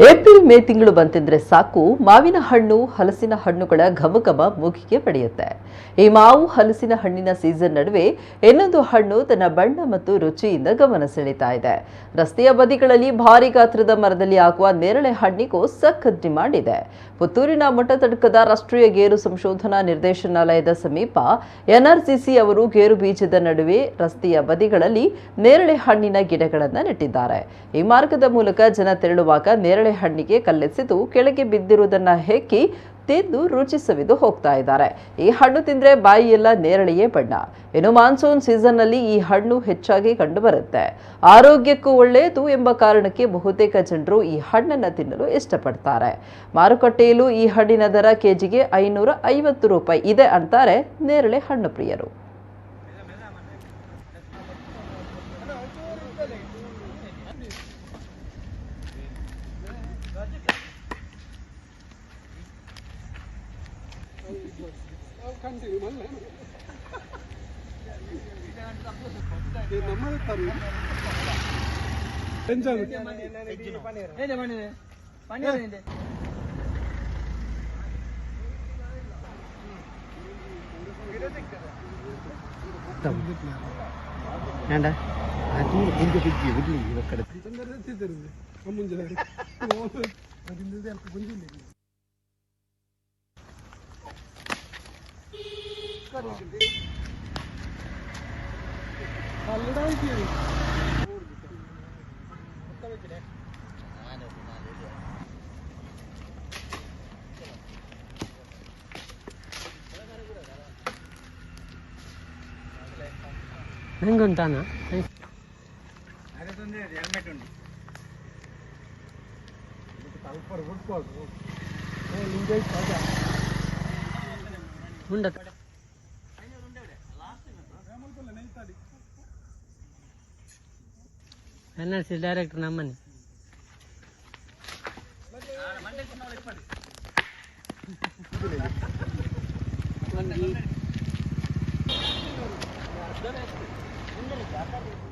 એ April May ತಿಂಗಳು ಬಂತಿದ್ರೆ ಸಾಕು, ಮಾವಿನ ಹಣ್ಣು, ಹಲಸಿನ ಹಣ್ಣುಗಳ ಘಮಘಮ ಮೂಗಿಗೆ ಪಡೆಯುತ್ತೆ. ಈ ಮಾವು, ಹಲಸಿನ ಹಣ್ಣಿನ ಸೀಸನ್ ನಡುವೆ ಇನ್ನೊಂದು ಹಣ್ಣು ತನ್ನ ಬಣ್ಣ ಮತ್ತು ರುಚಿಯಿಂದ ಗಮನ ಸೆಳೀತಾ ಇದೆ. ರಸ್ತೆಯ ಬದಿಗಳಲ್ಲಿ ಭಾರಿ ಗಾತ್ರದ ಮರದಲ್ಲಿ ಆಗುವ ನೇರಳೆ ಹಣ್ಣಿಗೂ ಸಖತ್ ಡಿಮಾಂಡ್ ಇದೆ ಪುತ್ತೂರಿನ ಮಠತಡ್ಕದ ರಾಷ್ಟ್ರೀಯ ಗೇರು ಸಂಶೋಧನಾ ನಿರ್ದೇಶನಾಲಯದ ಸಮೀಪ ಎನ್ಆರ್ಸಿಸಿ ಅವರು ಗೇರು ಬೀಜದ ನಡುವೆ ರಸ್ತೆಯ ಬದಿಗಳಲ್ಲಿ ನೇರಳೆ ಹಣ್ಣಿನ ಗಿಡಗಳನ್ನು ನೆಟ್ಟಿದ್ದಾರೆ. ಈ ಮಾರ್ಗದ ಮೂಲಕ ಜನ ತೆರಳುವಾಗ ನೇರಳೆ ಹಣ್ಣಿಗೆ ಕಲ್ಲೆಸೆದು ಕೆಳಗೆ ಬಿದ್ದಿರುವುದನ್ನ ಹೆಕ್ಕಿ ತಿಂದು ರುಚಿ ಸವಿದು ಹೋಗ್ತಾ ಇದ್ದಾರೆ. ಈ ಹಣ್ಣು ತಿಂದ್ರೆ ಬಾಯಿಯೆಲ್ಲ ನೇರಳೆಯೇ ಬಣ್ಣ. ಇನ್ನು ಮಾನ್ಸೂನ್ ಸೀಸನ್ನಲ್ಲಿ ಈ ಹಣ್ಣು ಹೆಚ್ಚಾಗಿ ಕಂಡುಬರುತ್ತೆ. ಆರೋಗ್ಯಕ್ಕೂ ಒಳ್ಳೆಯದು ಎಂಬ ಕಾರಣಕ್ಕೆ ಬಹುತೇಕ ಜನರು ಈ ಹಣ್ಣನ್ನು ತಿನ್ನಲು ಇಷ್ಟಪಡ್ತಾರೆ. ಮಾರುಕಟ್ಟೆಯಲ್ಲೂ ಈ ಹಣ್ಣಿನ ದರ ಕೆಜಿಗೆ ಐನೂರ ಐವತ್ತು ರೂಪಾಯಿ ಇದೆ ಅಂತಾರೆ ನೇರಳೆ ಹಣ್ಣು ಪ್ರಿಯರು. വേണ്ട അത് എനിക്ക് പിടിക്കും വീട്ടിൽ ഇവക്കടെ ನಂಗೆ ಉಂಟಾನ ಉಂಡ ಎನ್ ಆರ್ ಸಿ ಡೈರೆಕ್ಟರ್ ನಮ್ಮನೆ.